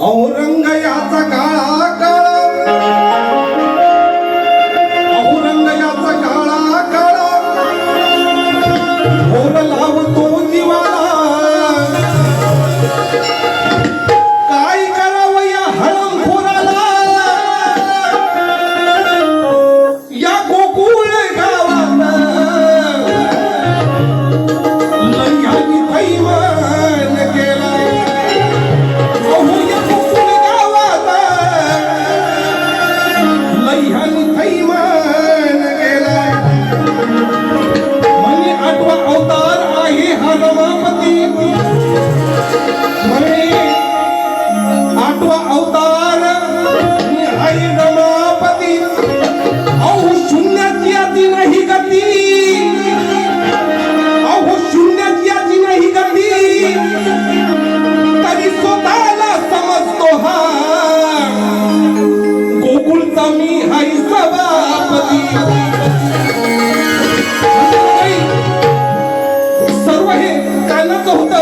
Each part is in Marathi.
औरंग याचा काळा काळा औरंग याचा काळा काळा.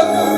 Hallelujah.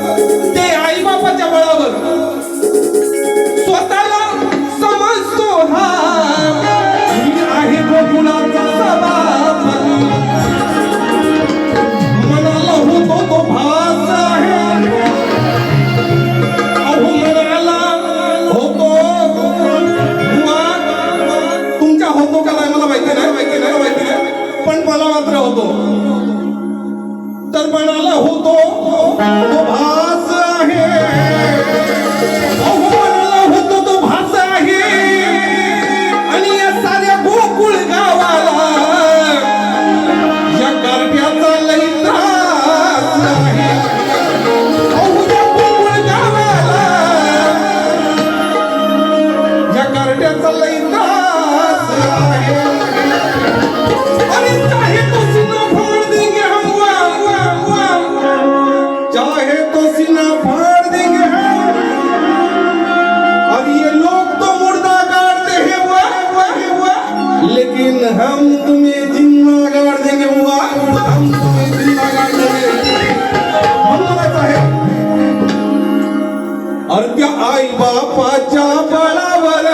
बापाच्या बळावर.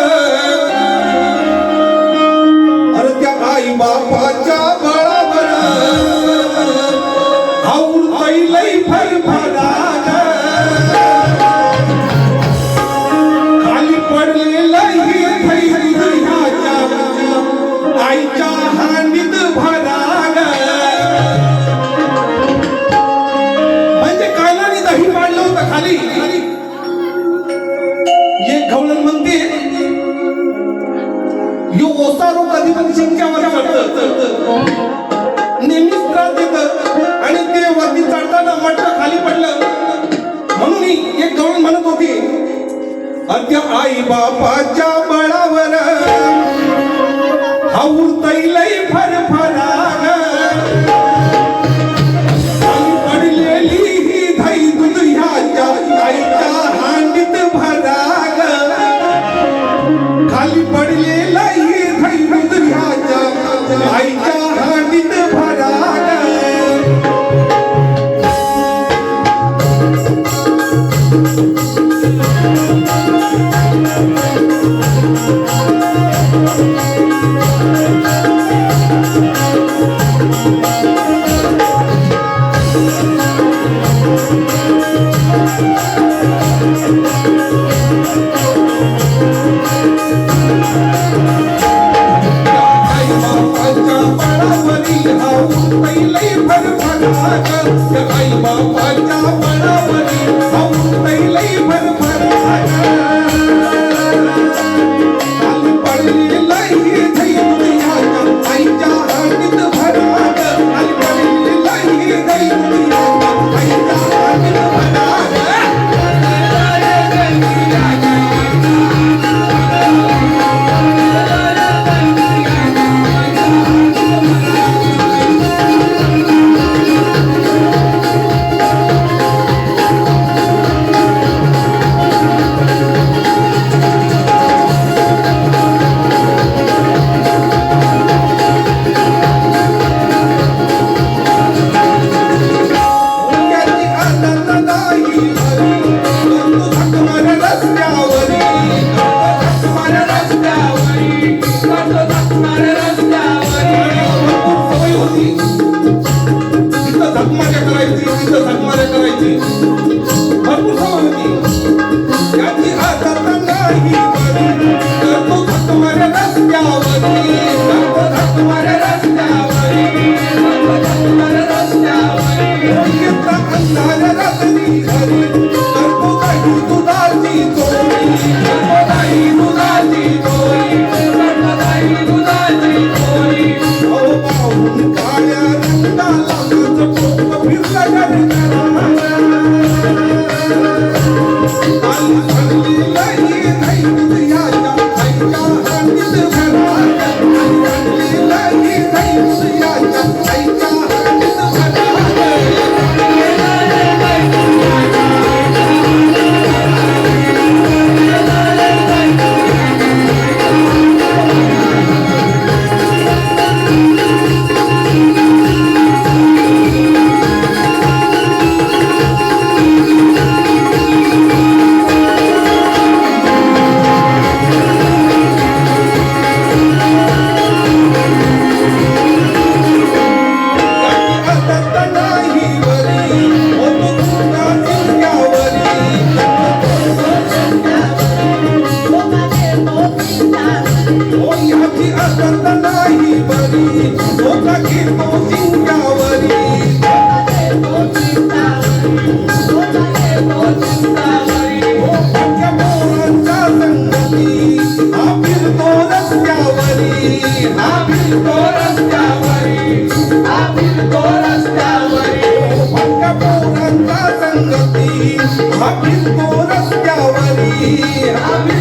अरे त्या आई बापा जीवन शिंक्यावर चढत. नेहमीच त्रास देत आणि ते वरती चढताना मटक खाली पडलं. म्हणून एक गवळण म्हणत होती अद्या आई बापाच्या बळावर हा उरतैलय फार फार पडलेला हबील तो रस्त्यावरी. हबील